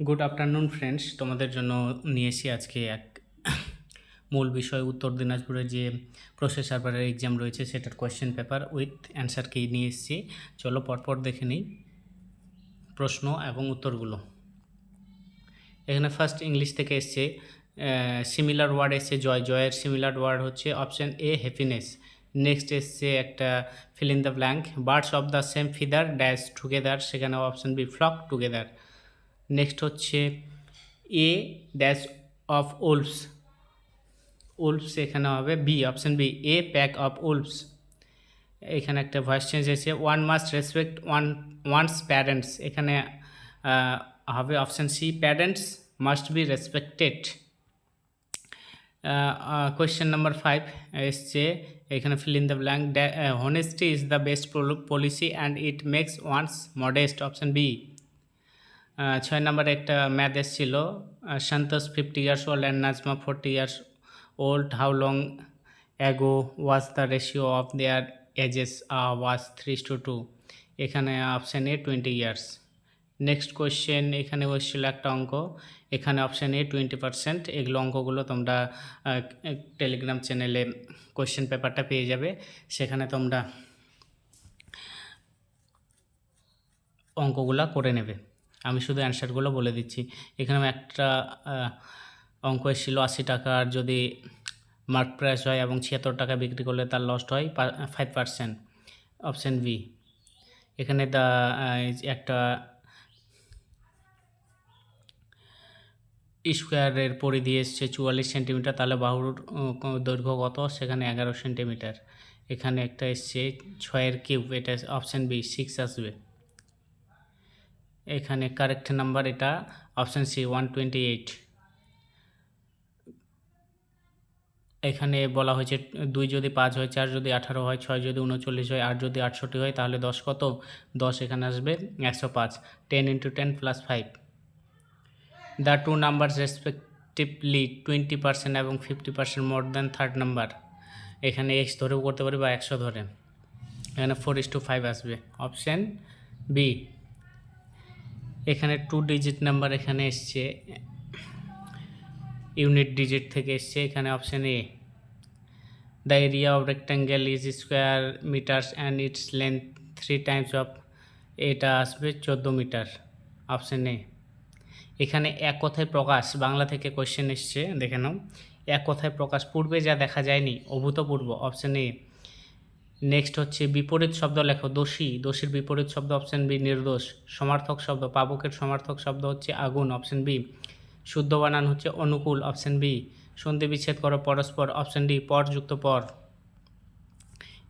Good afternoon friends তোমাদের জন্য নিয়ে এসেছি আজকে এক মূল বিষয়, উত্তর দিনাজপুরের যে প্রসেস সার্ভারের এক্সাম রয়েছে, সেটার কোয়েশ্চেন পেপার উইথ অ্যান্সার কি নিয়ে এসেছি। চলো পরপর দেখে নিই প্রশ্ন এবং উত্তরগুলো। এখানে ফার্স্ট ইংলিশ থেকে এসছে সিমিলার ওয়ার্ড এসছে জয়। জয়ের সিমিলার ওয়ার্ড হচ্ছে অপশান এ হ্যাপিনেস নেক্সট এসছে একটা fill in the blank birds of the same feather dash together সেখানে option B flock together next হচ্ছে a dash of wolves wolves এখানে হবে B option B a pack of wolves এখানে একটা voice change এসেছে one must respect one one's parents এখানে হবে option C parents must be respected question number five এসছে। এখানে fill in the blank honesty is the best policy and it makes one's modest option B ছয় নম্বরে একটা math এসেছিল Santosh fifty years old and Najma forty years old how long ago was the ratio of their ages was three to two এখানে option A twenty years next question এখানে এসেছিল একটা অঙ্ক, এখানে অপশান এ টোয়েন্টি পার্সেন্ট এগুলো অঙ্কগুলো তোমরা Telegram চ্যানেলে কোয়েশ্চেন পেপারটা পেয়ে যাবে। সেখানে তোমরা অঙ্কগুলো করে নেবে। আমি শুধু অ্যান্সারগুলো বলে দিচ্ছি। এখানে একটা অঙ্ক এসেছিল আশি টাকার। যদি মার্ক প্রাইস হয় এবং ছিয়াত্তর টাকা বিক্রি করলে তার লস্ট হয় ফাইভ পার্সেন্ট অপশান বি এখানে দা একটা স্কোয়ারের পরিধি এসছে চুয়াল্লিশ সেন্টিমিটার তাহলে বাহুর দৈর্ঘ্য কত? সেখানে এগারো সেন্টিমিটার এখানে একটা এসছে ছয়ের কিউব এটা অপশান বি সিক্স আসবে। এখানে কারেক্ট নাম্বার এটা option C one twenty eight এখানে বলা হয়েছে দুই যদি পাঁচ হয়, চার যদি আঠারো হয়, ছয় যদি উনচল্লিশ হয়, আট যদি আটষট্টি হয়, তাহলে দশ কত? দশ এখানে আসবে, একশো পাঁচ। Ten into ten plus five the two number respectively twenty percent এবং fifty percent more than third number এখানে এক্স ধরেও করতে পারি বা একশো ধরে। এখানে ফোর ইস টু ফাইভ আসবে। অপশান বি এখানে টু ডিজিট নাম্বার এখানে এসছে ইউনিট ডিজিট থেকে এসছে, এখানে option A the area of rectangle is square metres and its length three times of এটা আসবে চোদ্দ মিটার অপশান এ এখানে এক কথায় প্রকাশ, বাংলা থেকে কোয়েশ্চেন এসছে, দেখে নাও। এক কথায় প্রকাশ, পূর্বে যা দেখা যায়নি, অভূতপূর্ব অপশান এ নেক্সট হচ্ছে বিপরীত শব্দ লেখো, দোষী। দোষীর বিপরীত শব্দ অপশান বি নির্দোষ। সমার্থক শব্দ, পাবকের সমার্থক শব্দ হচ্ছে আগুন অপশান বি শুদ্ধ বানান হচ্ছে অনুকূল অপশান বি সন্ধি বিচ্ছেদ করো, পরস্পর অপশান ডি পর যুক্ত পর।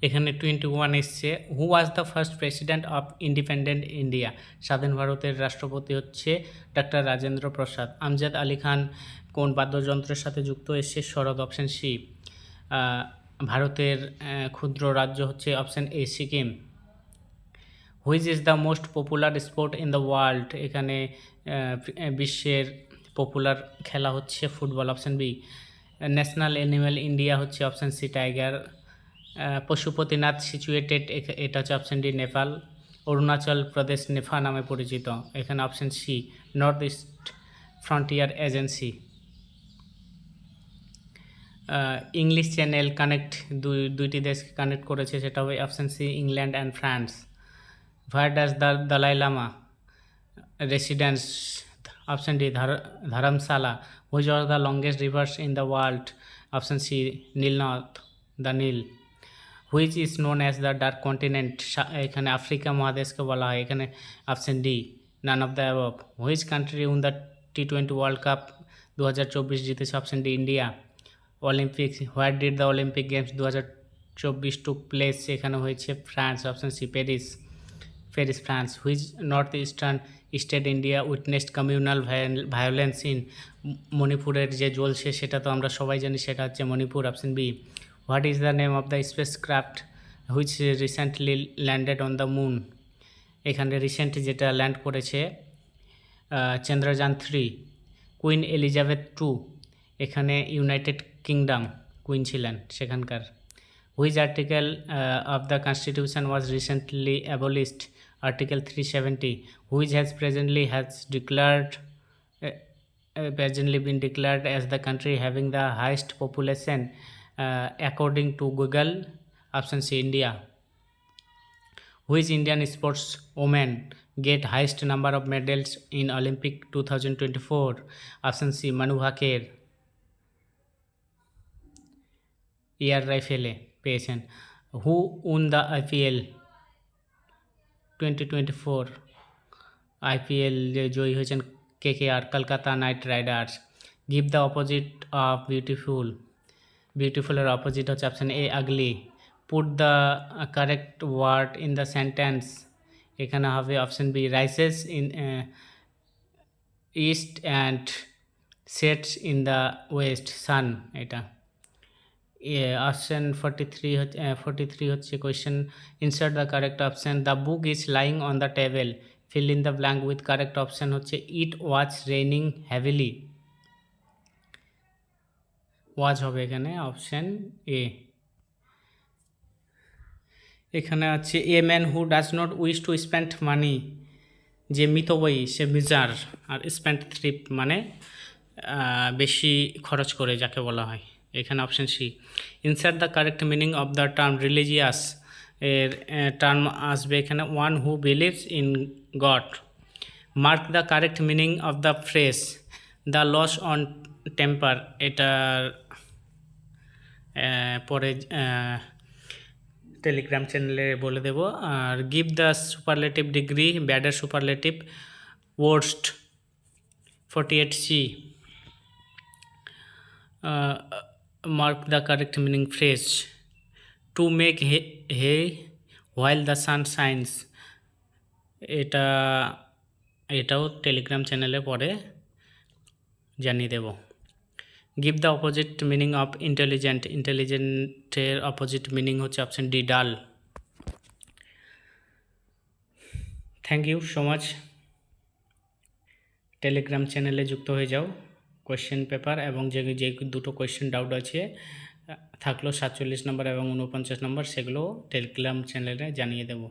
এখানে টোয়েন্টি ওয়ান এসছে who was the first president of independent India স্বাধীন ভারতের রাষ্ট্রপতি হচ্ছে ডাক্তার রাজেন্দ্র প্রসাদ। আমজাদ আলী খান কোন বাদ্যযন্ত্রের সাথে যুক্ত এসছে? শরৎ অপশান সি ভারতের ক্ষুদ্র রাজ্য হচ্ছে option A Sikkim which is the most popular sport in the world এখানে বিশ্বের পপুলার খেলা হচ্ছে football option B national animal India হচ্ছে option C tiger Pashupatinath situated এটা হচ্ছে অপশান ডি নেপাল অরুণাচল প্রদেশ নেফা নামে পরিচিত, এখানে option C north east frontier agency English channel connect দুই দুইটি দেশকে কানেক্ট করেছে, সেটা হবে option C England and France does the Dalai Lama residence option D Dharamshala which are the longest rivers in the world option C নীলনথ the Nile which is known as the dark continent এখানে Africa মহাদেশকে বলা হয়, এখানে option D none of the above which country won the T twenty World Cup দু হাজার চব্বিশ জিতেছে option D India Olympics where did the Olympic games দু হাজার চব্বিশ টুক প্লেস এখানে হয়েছে France option C Paris Paris France which north eastern state India witnessed communal violence in মণিপুরের যে জ্বলছে সেটা তো আমরা সবাই জানি, সেটা হচ্ছে Manipur option B what is the name of the space craft which recently landed on the moon এখানে রিসেন্ট যেটা ল্যান্ড করেছে Chandrayaan three Queen Elizabeth two এখানে ইউনাইটেড কিংডম কুইন ছিলেন সেখানকার which article of the constitution was recently abolished article three seventy which has presently has declared uh, uh, presently been declared as the country having the highest population uh, according to Google. Option C India. Which Indian sports women get highest number of medals in Olympic 2024? Option C Manu Bhaker. Air রাইফেলে পেয়েছেন who won the IPL twenty twenty four জয়ী হয়েছেন K K R Kolkata Knight Riders give the opposite of beautiful বিউটিফুলের opposite হচ্ছে option A ugly put the correct word in the sentence এখানে হবে option B rises in east and sets in the west sun এটা। Option forty three হচ্ছে forty three হচ্ছে question insert the correct option the book is lying on the table fill in the blank with correct option হচ্ছে it was raining heavily was হবে এখানে option A এখানে আছে a man who does not wish to spend money যে মিতবয়ী সে measure, আর spend থ্রিপ মানে বেশি খরচ করে, যাকে বলা হয়। এখানে option C insert the correct meaning of the term religious এর টার্ম আসবে এখানে one who believes in God mark the correct meaning of the phrase the loss on temper এটার পরে টেলিগ্রাম চ্যানেলে বলে দেব। আর give the superlative degree ব্যাডের superlative worst forty eight see the correct meaning phrase to make hay hay while the sun shines এটা, এটাও Telegram চ্যানেলে পরে জানিয়ে দেব। Give the opposite meaning of intelligent ইন্টেলিজেন্টের opposite meaning হচ্ছে option D dull thank you so much Telegram চ্যানেলে যুক্ত হয়ে যাও। কোয়েশ্চেন পেপার এবং যে যে দুটো কোয়েশ্চেন ডাউট আছে, থাকল সাতচল্লিশ নম্বর এবং উনপঞ্চাশ নম্বর সেগুলো টেলিগ্রাম চ্যানেলে জানিয়ে দেবো।